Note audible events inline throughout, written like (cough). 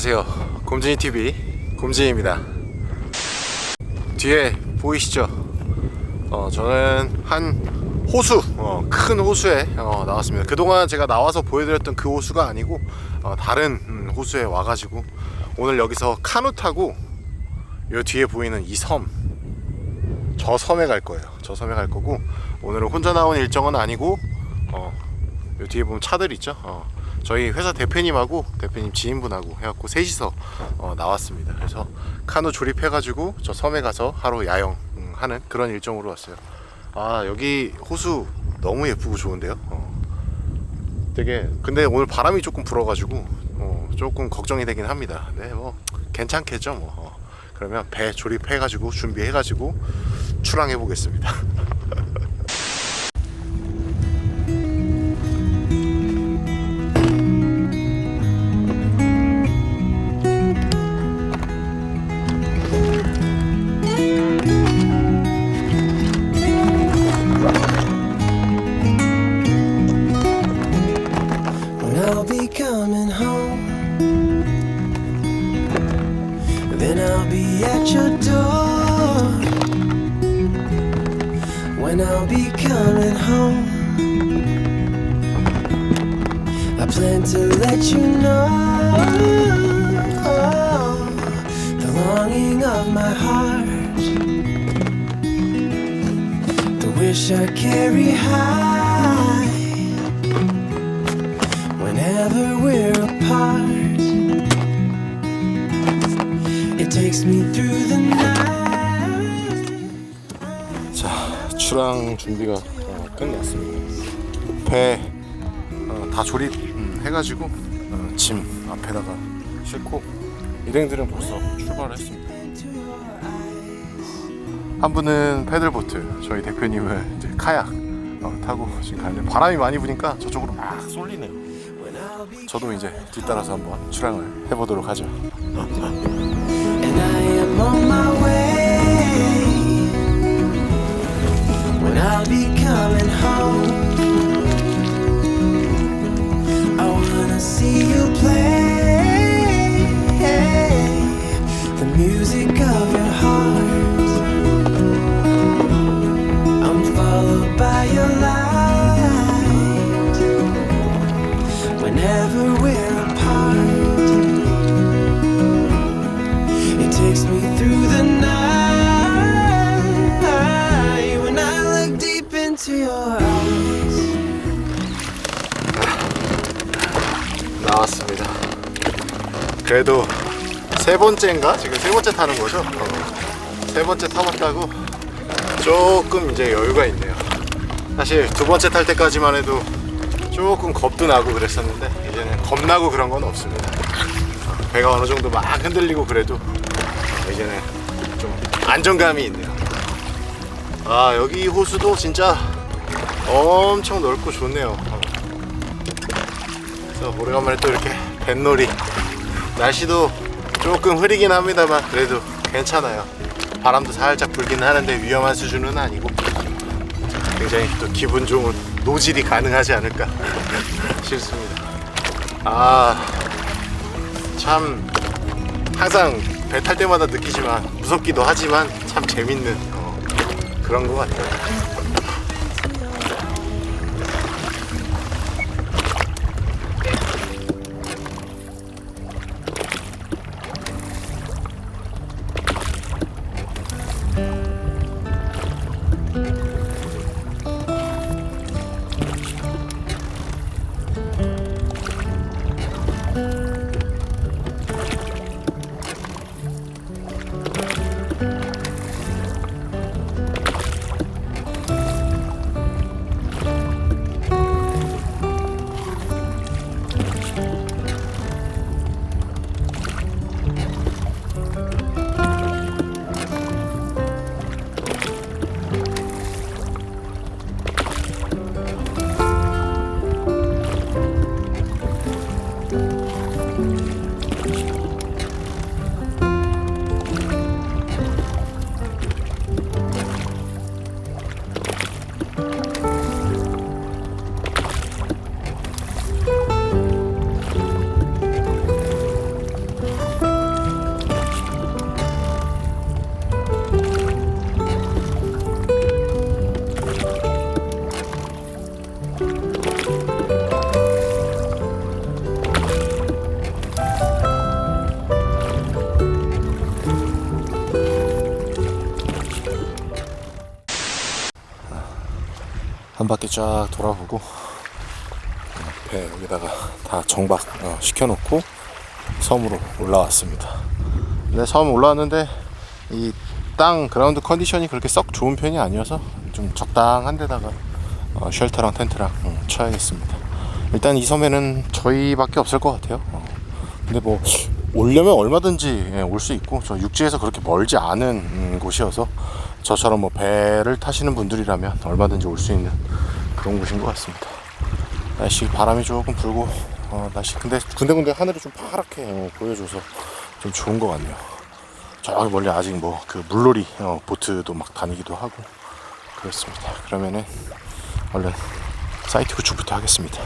안녕하세요. 곰진이 TV 곰진입니다. 뒤에 보이시죠? 어, 저는 한 호수, 어, 큰 호수에 어, 나왔습니다. 그동안 제가 나와서 보여드렸던 그 호수가 아니고 어, 다른 음, 호수에 와가지고 오늘 여기서 카누 타고 요 뒤에 보이는 이 섬, 저 섬에 갈 거예요. 저 섬에 갈 거고 오늘은 혼자 나온 일정은 아니고 어, 요 뒤에 보면 차들 있죠. 어, 저희 회사 대표님하고 대표님 지인분하고 해갖고 셋이서 어, 나왔습니다. 그래서 카누 조립해가지고 저 섬에 가서 하루 야영 음, 하는 그런 일정으로 왔어요. 아 여기 호수 너무 예쁘고 좋은데요. 어. 되게 근데 오늘 바람이 조금 불어가지고 어, 조금 걱정이 되긴 합니다. 네, 뭐 괜찮겠죠, 뭐. 어. 그러면 배 조립해가지고 준비해가지고 출항해 보겠습니다. (laughs) When I'll be coming home, I plan to let you know the longing of my heart, the wish I carry high. Whenever we're apart, it takes me through the night. 자 출항 준비가 어, 끝났습니다. 배 어, 다 조립 음, 해가지고 어, 짐 앞에다가 싣고 일행들은 벌써 출발을 했습니다. 한 분은 패들보트, 저희 대표님은 이제 카약 어, 타고 지금 가는데 바람이 많이 부니까 저쪽으로 막 쏠리네요. 저도 이제 뒤따라서 한번 출항을 해보도록 하죠. I'll be coming home, 나왔습니다. 그래도 세 번째인가? 지금 세 번째 타는 거죠? 어. 세 번째 타봤다고 조금 이제 여유가 있네요. 사실 두 번째 탈 때까지만 해도 조금 겁도 나고 그랬었는데 이제는 겁나고 그런 건 없습니다. 어, 배가 어느 정도 막 흔들리고 그래도 어, 이제는 좀 안정감이 있네요. 아 여기 호수도 진짜 엄청 넓고 좋네요. 어. 그래서 오래간만에 또 이렇게 뱃놀이 날씨도 조금 흐리긴 합니다만 그래도 괜찮아요 바람도 살짝 불긴 하는데 위험한 수준은 아니고 굉장히 또 기분 좋은 노질이 가능하지 않을까 (laughs) 싶습니다 아참 항상 배 탈 때마다 느끼지만 무섭기도 하지만 참 재밌는 어, 그런 것 같아요 바퀴 쫙 돌아보고 배 여기다가 다 정박 어, 시켜놓고 섬으로 올라왔습니다. 근데 섬 올라왔는데 이 땅 그라운드 컨디션이 그렇게 썩 좋은 편이 아니어서 좀 적당한 데다가 어, 쉘터랑 텐트랑 음, 쳐야겠습니다. 일단 이 섬에는 저희밖에 없을 것 같아요. 어. 근데 뭐 오려면 얼마든지 예, 올수 있고 저 육지에서 그렇게 멀지 않은 음, 곳이어서 저처럼 뭐 배를 타시는 분들이라면 얼마든지 올 수 있는 그런 곳인 것 같습니다. 날씨 바람이 조금 불고 어, 날씨 근데 군데군데 하늘이 좀 파랗게 어, 보여줘서 좀 좋은 것 같네요. 저기 멀리 아직 뭐 그 물놀이 어, 보트도 막 다니기도 하고 그렇습니다. 그러면은 얼른 사이트 구축부터 하겠습니다.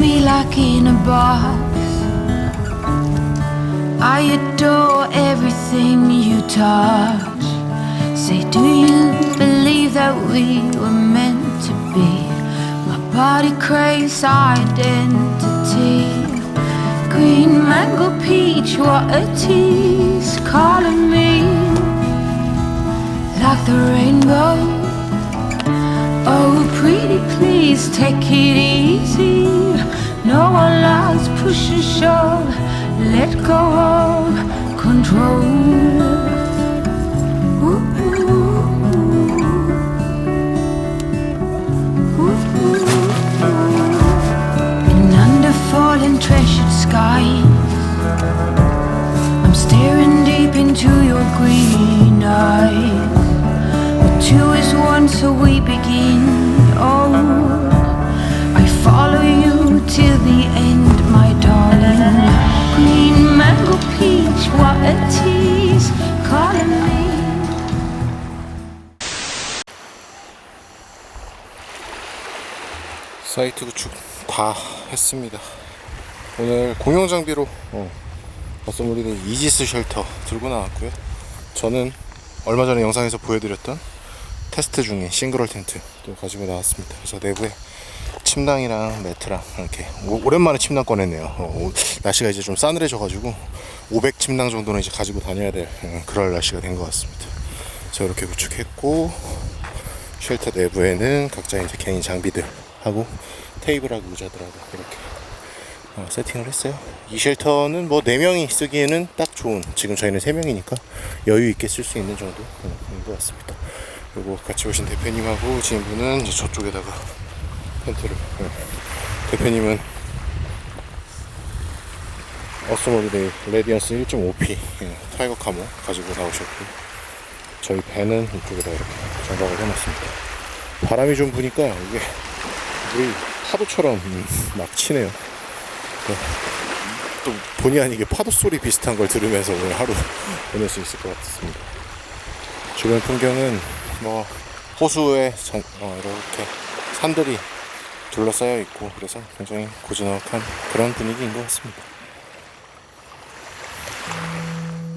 Me like in a box. I adore everything you touch. Say, do you believe that we were meant to be? My body craves identity. Green mango peach, what a tease. Calling me like the rainbow. Oh, pretty please take it easy. No one likes push and shove. Let go of control. 사이트 구축 다 했습니다. 오늘 공용 장비로 어, 어썸머리들 이지스 쉘터 들고 나왔고요. 저는 얼마 전에 영상에서 보여드렸던 테스트 중인 싱글홀 텐트 또 가지고 나왔습니다. 그래서 내부에 침낭이랑 매트랑 이렇게 오, 오랜만에 침낭 꺼냈네요. 어, 오- 날씨가 이제 좀 싸늘해져가지고 500 침낭 정도는 이제 가지고 다녀야 될 어, 그럴 날씨가 된 것 같습니다. 자 이렇게 구축했고 쉘터 내부에는 각자 이제 개인 장비들 하고 테이블하고 의자들하고 이렇게 어, 세팅을 했어요. 이 쉘터는 뭐 4명이 쓰기에는 딱 좋은 지금 저희는 3명이니까 여유 있게 쓸 수 있는 정도인 것 같습니다. 그리고 같이 오신 대표님하고 지인분은 저쪽에다가 텐트를 어, 대표님은 어스모빌의 레디언스 1.5P 예, 타이거 카모 가지고 나오셨고 저희 배는 이쪽에다 이렇게 장박을 해놨습니다. 바람이 좀 부니까 이게 물이 파도처럼 음, 막 치네요. 네. 또 본의 아니게 파도 소리 비슷한 걸 들으면서 오늘 하루 (laughs) 보낼 수 있을 것 같습니다. 주변 풍경은 뭐 호수에 전- 어, 이렇게 산들이 둘러싸여 있고 그래서 굉장히 고즈넉한 그런 분위기인 것 같습니다.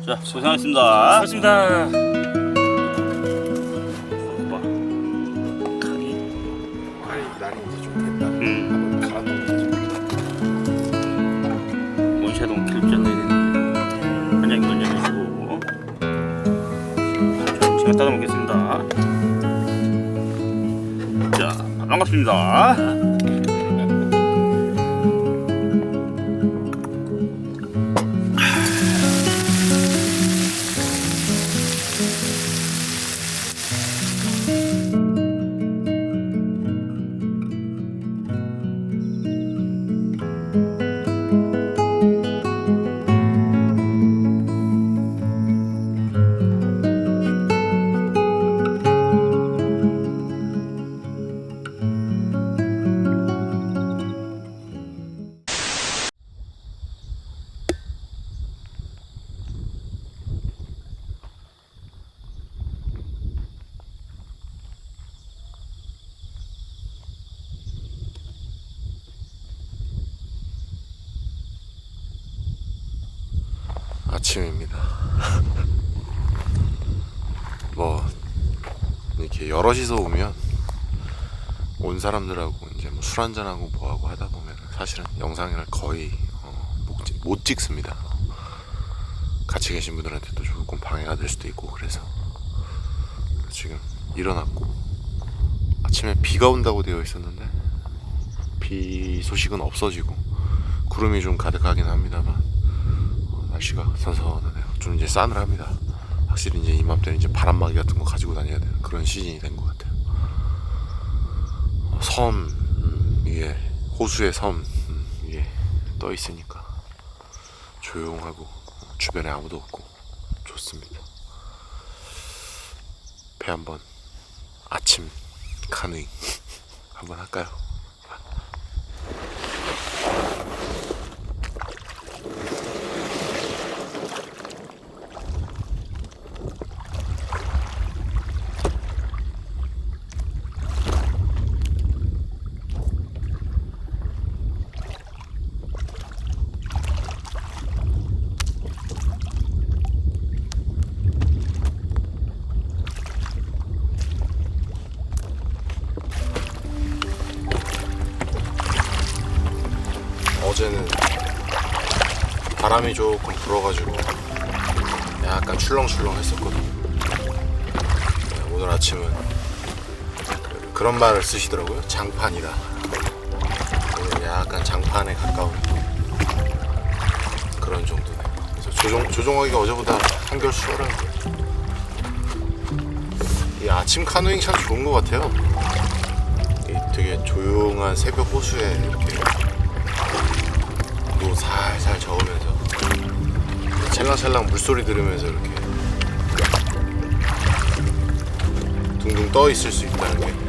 자, 고생하셨습니다. 고맙습니다. 제가 따라 먹겠습니다. 자, 반갑습니다. 여럿이서 오면 온 사람들하고 이제 뭐 술 한잔하고 뭐하고 하다 보면 사실은 영상을 거의 어, 못 찍습니다. 같이 계신 분들한테도 조금 방해가 될 수도 있고 그래서 지금 일어났고 아침에 비가 온다고 되어 있었는데 비 소식은 없어지고 구름이 좀 가득하긴 합니다만 어, 날씨가 선선하네요. 좀 이제 싸늘합니다. 확실히 이제 이맘때는 이제 바람막이 같은 거 가지고 다녀야 되는 그런 시즌이 된 것 같아요. 어, 섬 음, 위에 호수의 섬 음, 위에 떠 있으니까 조용하고 어, 주변에 아무도 없고 좋습니다. 배 한번 아침 카누잉 (laughs) 한번 할까요? 바람이 조금 불어가지고 약간 출렁출렁 했었거든. 네, 오늘 아침은 그- 그런 말을 쓰시더라고요. 장판이다. 오늘 약간 장판에 가까운 그런 정도네. 그래서 조종 조종하기가 어제보다 한결 수월한 이 아침 카누잉 참 좋은 것 같아요. 이 되게 조용한 새벽 호수에 이렇게 또 살살 저으면서 찰랑찰랑 물소리 들으면서 이렇게 둥둥 떠 있을 수 있다는 게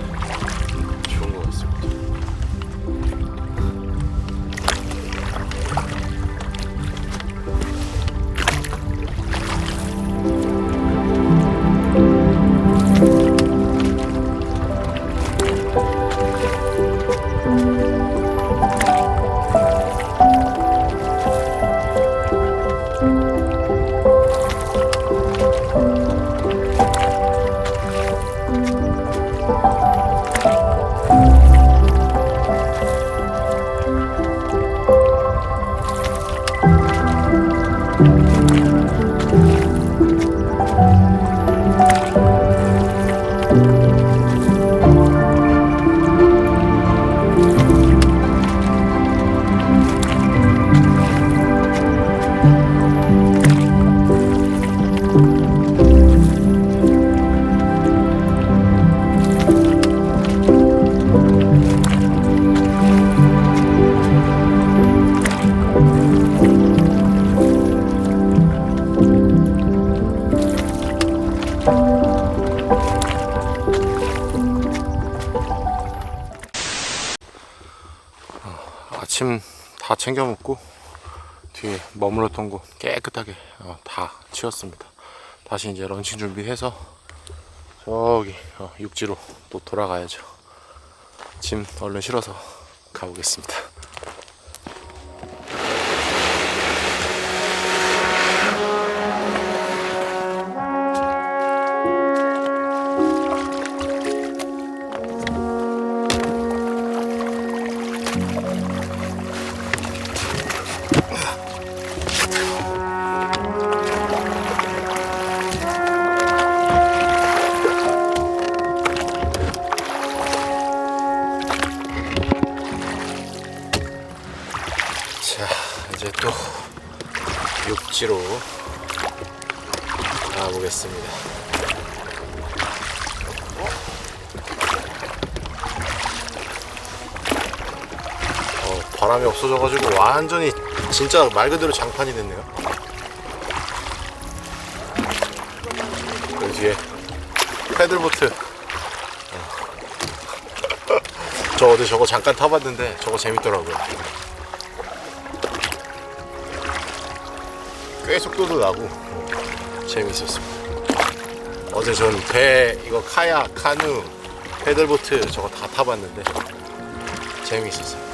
아침 다 챙겨 먹고 뒤에 머물렀던 곳 깨끗하게 어, 다 치웠습니다. 다시 이제 런칭 준비해서 저기 어, 육지로 또 돌아가야죠. 짐 얼른 실어서 가보겠습니다. 바람이 없어져가지고 완전히 진짜 말 그대로 장판이 됐네요. 그 뒤에 패들보트. 어. (laughs) 저 어제 저거 잠깐 타봤는데 저거 재밌더라고요. 꽤 속도도 나고 재밌었습니다. 어제 전 배 이거 카약, 카누, 패들보트 저거 다 타봤는데 재밌었어요.